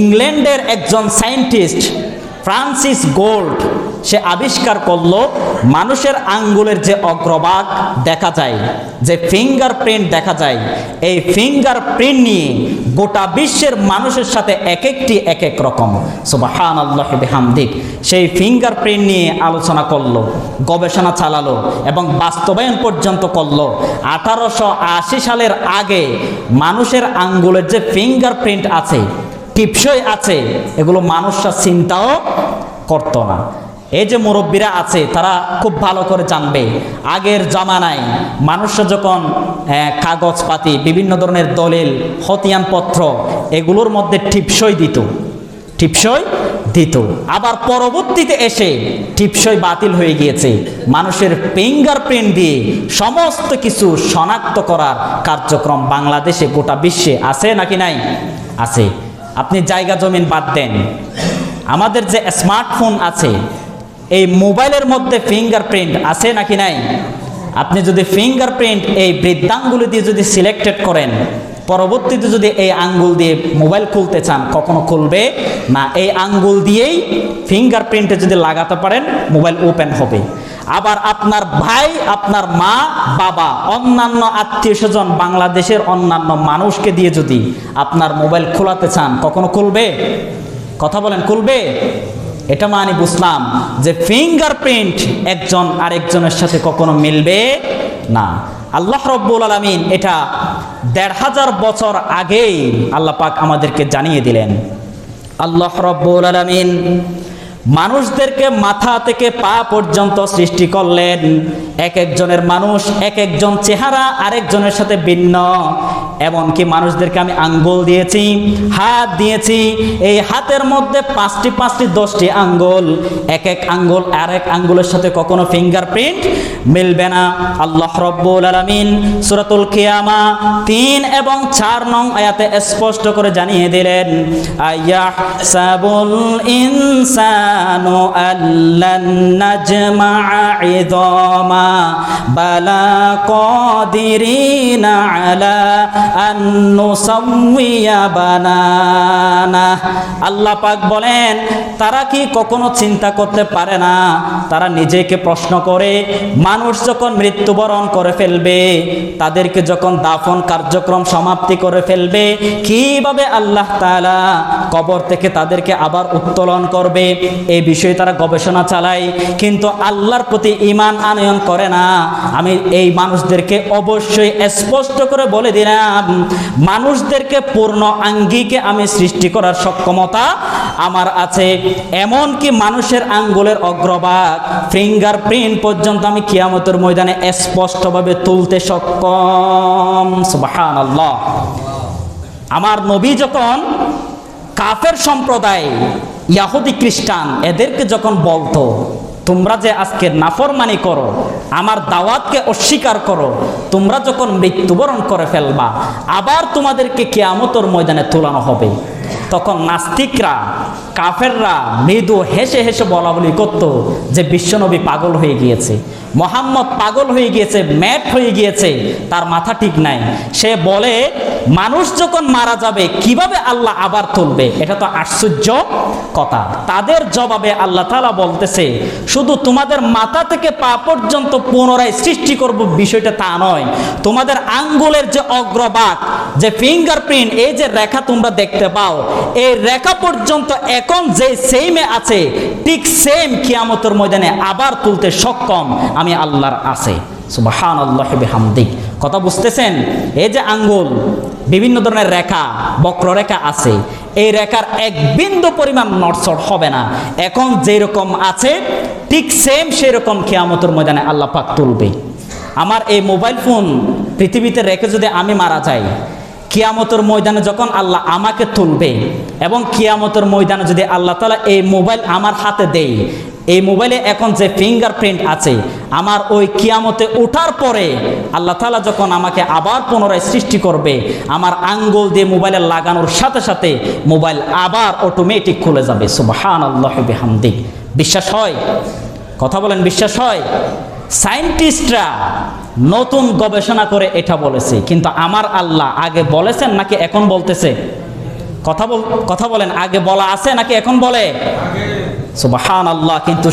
ইংল্যান্ডের একজন scientist, Francis gold, সে আবিষ্কার করল মানুষের আঙ্গুলের যে অগ্রভাগ দেখা যায়, যে ফিঙ্গার প্রিন্ট দেখা যায়, এই ফিঙ্গার প্রিন্ট নিয়ে গোটা বিশ্বের মানুষের সাথে এক একটি এক এক রকম। সুবাহান আল্লাহ হামদিক সেই ফিঙ্গার প্রিন্ট নিয়ে আলোচনা করল, গবেষণা চালালো এবং বাস্তবায়ন পর্যন্ত করল। আঠারোশো আশি সালের আগে মানুষের আঙ্গুলের যে ফিঙ্গার প্রিন্ট আছে টিপসই আছে, এগুলো মানুষরা চিন্তাও করতো না। এই যে মুরব্বীরা আছে, তারা খুব ভালো করে জানবে। আগের জামানায় মানুষরা যখন কাগজপাতি, বিভিন্ন ধরনের দলিল, হতিয়ানপত্র, এগুলোর মধ্যে টিপসই দিত। টিপসই দিত। আবার পরবর্তীতে এসে টিপসই বাতিল হয়ে গিয়েছে। মানুষের ফিঙ্গার প্রিন্ট দিয়ে সমস্ত কিছু শনাক্ত করার কার্যক্রম বাংলাদেশে, গোটা বিশ্বে আছে নাকি নাই? আছে। আপনি জায়গা জমিন বাদ দেন। আমাদের যে স্মার্টফোন আছে, এই মোবাইলের মধ্যে ফিঙ্গারপ্রিন্ট আছে নাকি নাই? আপনি যদি ফিঙ্গারপ্রিন্ট এই বৃদ্ধাঙ্গুলি দিয়ে যদি সিলেক্টেড করেন, পরবর্তীতে যদি এই আঙ্গুল দিয়ে মোবাইল খুলতে চান, কখনো খুলবে না। এই আঙ্গুল দিয়েই ফিঙ্গারপ্রিন্টে যদি লাগাতে পারেন, মোবাইল ওপেন হবে। আবার আপনার ভাই, আপনার মা, বাবা, অন্যান্য আত্মীয় স্বজন বাংলাদেশের অন্যান্য মানুষকে দিয়ে যদি আপনার মোবাইল খোলাতে চান, কখনো খুলবে? কথা বলেন, খুলবে? এটা মানে বুঝলাম যে ফিঙ্গারপ্রিন্ট একজন আরেকজনের সাথে কখনো মিলবে না। আল্লাহ রব্বুল আলমিন এটা দেড় হাজার বছর আগেই আল্লাহ পাক আমাদেরকে জানিয়ে দিলেন। আল্লাহ রব্বুল আলমিন মানুষদেরকে মাথা থেকে পা পর্যন্ত সৃষ্টি করলেন। এক একজনের মানুষ, এক একজন চেহারা আরেকজনের সাথে ভিন্ন। এমনকি মানুষদেরকে আমি আঙ্গুল দিয়েছি, হাত দিয়েছি, এই হাতের মধ্যে পাঁচটি পাঁচটি দশটি আঙ্গুল, এক এক আঙ্গুল আরেক আঙ্গুলের সাথে কখনো ফিঙ্গারপ্রিন্ট মিলবে না। আল্লাহ রব্বুল আলমিন সুরাতুল কিয়ামা তিন এবং চার নং আয়াতে স্পষ্ট করে জানিয়ে দিলেন আয়াহ সাবুল ইনসানু আল্লান নাজমা ইযমা বালা কাদিরিনা আলা আন বানানা। আল্লাহ পাক বলেন, তারা কি কখনো চিন্তা করতে পারে না? তারা নিজেকে প্রশ্ন করে, মানুষ যখন মৃত্যুবরণ করে ফেলবে, তাদেরকে যখন দাফন কার্যক্রম সমাপ্তি করে ফেলবে, কীভাবে আল্লাহ তাআলা কবর থেকে তাদেরকে আবার উত্তোলন করবে? এই বিষয়ে তারা গবেষণা চালায়, কিন্তু আল্লাহর প্রতি ইমান আনয়ন করে না। আমি এই মানুষদেরকে অবশ্যই স্পষ্ট করে বলে দিলাম মানুষদেরকে পূর্ণ আঙ্গিকে আমি সৃষ্টি করার সক্ষমতা আমার আছে। এমন কি মানুষের আঙ্গুলের অগ্রভাগ ফিঙ্গার প্রিন্ট পর্যন্ত আমি কিয়ামতের ময়দানে স্পষ্টভাবে তুলতে সক্ষম। আল্লাহ আমার নবী যখন কাফের সম্প্রদায়, ইয়াহুদি খ্রিস্টান, এদেরকে যখন বলতো তোমরা যে আজকে নাফরমানি করো, আমার দাওয়াতকে অস্বীকার করো, তোমরা যখন মৃত্যুবরণ করে ফেলবা, আবার তোমাদেরকে কেয়ামতর ময়দানে তোলানো হবে। তখন নাস্তিকরা, কাফেররা মৃদু হেসে হেসে বলা বলি করত যে বিশ্বনবী পাগল হয়ে গিয়েছে, মোহাম্মদ পাগল হয়ে গিয়েছে, ম্যাট হয়ে গিয়েছে, তার মাথা ঠিক নাই। সে বলে, মানুষ যখন মারা যাবে, কীভাবে আল্লাহ আবার তুলবে? এটা তো আশ্চর্য কথা। তাদের জবাবে আল্লাহ তালা বলতেছে, শুধু তোমাদের মাথা থেকে পা পর্যন্ত পুনরায় সৃষ্টি করব বিষয়টা তা নয়। তোমাদের আঙ্গুলের যে অগ্রভাগ, যে ফিঙ্গারপ্রিন্ট এই যে রেখা তোমরা দেখতে পাও এই রেখা পর্যন্ত এখন যে সেমে আছে, ঠিক সেম কিয়ামতের ময়দানে আবার তুলতে সক্ষম আমি আল্লাহর আছে। সুবাহান আল্লাহ হামদিক কথা বুঝতেছেন? এই যে আঙ্গুল, বিভিন্ন ধরনের রেখা, বক্ররেখা আছে। এই রেখার এক বিন্দু পরিমাণ নটসট হবে না। এখন যেরকম আছে, ঠিক সেম সেরকম কিয়ামতের ময়দানে আল্লাহ পাক তুলবে। আমার এই মোবাইল ফোন পৃথিবীতে রেখে যদি আমি মারা যাই কিয়ামতের ময়দানে যখন আল্লাহ আমাকে তুলবে এবং কিয়ামতের ময়দানে যদি আল্লাহ তালা এই মোবাইল আমার হাতে দেয়, এই মোবাইলে এখন যে ফিঙ্গারপ্রিন্ট আছে, আমার ওই কিয়ামতে ওঠার পরে আল্লাহ তালা যখন আমাকে আবার পুনরায় সৃষ্টি করবে, আমার আঙ্গুল দিয়ে মোবাইলে লাগানোর সাথে সাথে মোবাইল আবার অটোমেটিক খুলে যাবে। সুবাহান আল্লাহ হামদিক বিশ্বাস হয়? কথা বলেন, বিশ্বাস হয়? সায়েন্টিস্টরা নতুন গবেষণা করে এটা বলেছে, কিন্তু আমার আল্লাহ আগে বলেছেন নাকি এখন বলতেছে? কথা বল কথা বলেন, আগে বলা আছে নাকি এখন বলে? সুবাহান আল্লাহ কিন্তু